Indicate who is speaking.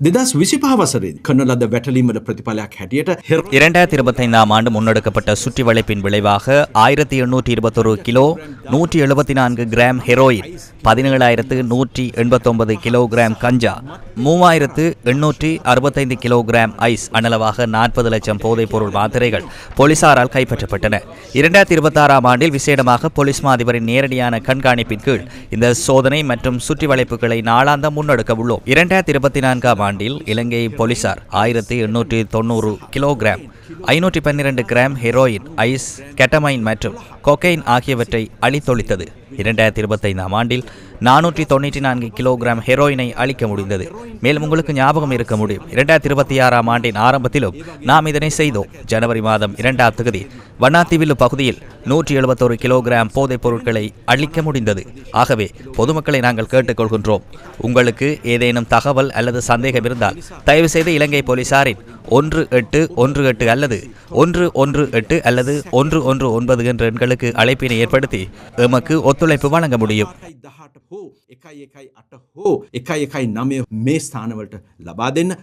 Speaker 1: දෙදස් විසිපහවසරේ කන ලද වැටලීමට ප්‍රතිඵලයක් හැටියට හෙර
Speaker 2: இரண்டாயிரத்தி இருபத்தைந்தாம் ஆண்டு முன்னெடுக்கப்பட்ட சுற்றி வளைப்பின் விளைவாக ஆயிரத்தி எண்ணூற்றி இருபத்தொரு கிலோ நூற்றி எழுபத்தி நான்கு கிராம் ஹெரோயின் பதினேழாயிரத்து நூற்றி எண்பத்தொன்பது கிலோகிராம் கஞ்சா மூவாயிரத்து எண்ணூற்றி அறுபத்தைந்து கிலோகிராம் ஐஸ் அனளவாக நாற்பது லட்சம் போதைப் பொருள் மாத்திரைகள் போலீசாரால் கைப்பற்றப்பட்டன இரண்டாயிரத்தி இருபத்தாறாம் ஆண்டில் விசேடமாக போலீஸ் மாதிபரின் நேரடியான கண்காணிப்பின் கீழ் இந்த சோதனை மற்றும் சுற்றி வளைப்புகளை நாளாந்தம் முன்னெடுக்க உள்ளோம் இரண்டாயிரத்தி இருபத்தி நான்காம் ஆண்டில் இலங்கை போலீசார் ஆயிரத்தி எண்ணூற்றி தொண்ணூறு கிலோகிராம் ஐநூற்றி பன்னிரண்டு கிராம் ஹெரோயின் ஐஸ் கெட்டமைன் மற்றும் கொக்கைன் ஆகியவற்றை அழித்தொழித்தது இரண்டாயிரத்தி இருபத்தைந்தாம் ஆண்டில் நானூற்றி தொண்ணூற்றி நான்கு கிலோகிராம் ஹெரோயினை அளிக்க முடிந்தது. மேலும் உங்களுக்கு ஞாபகம் இருக்க முடியும். இரண்டாயிரத்தி இருபத்தி ஆறாம் ஆண்டின் ஆரம்பத்திலும் நாம் இதனை செய்தோம். ஜனவரி மாதம் இரண்டாம் தொகுதி வண்ணாத்திவில்லு பகுதியில் நூற்றி எழுபத்தொரு கிலோகிராம் போதைப் பொருட்களை அழிக்க முடிந்தது. ஆகவே பொதுமக்களை நாங்கள் கேட்டுக்கொள்கின்றோம். உங்களுக்கு ஏதேனும் தகவல் அல்லது சந்தேகம் இருந்தால் தயவு செய்து இலங்கை போலீசாரின் ஒன்று எட்டு ஒன்று எட்டு அல்லது ஒன்று ஒன்று எட்டு அல்லது ஒன்று ஒன்று ஒன்பது என்ற எண்களுக்கு அழைப்பினை ஏற்படுத்தி எமக்கு ஒத்துழைப்பு வழங்க முடியும்
Speaker 1: දහට හෝ එකයි එකයි අට හෝ එකයි එකයි නමය මේ ස්ථානවලට ලබා දෙන්න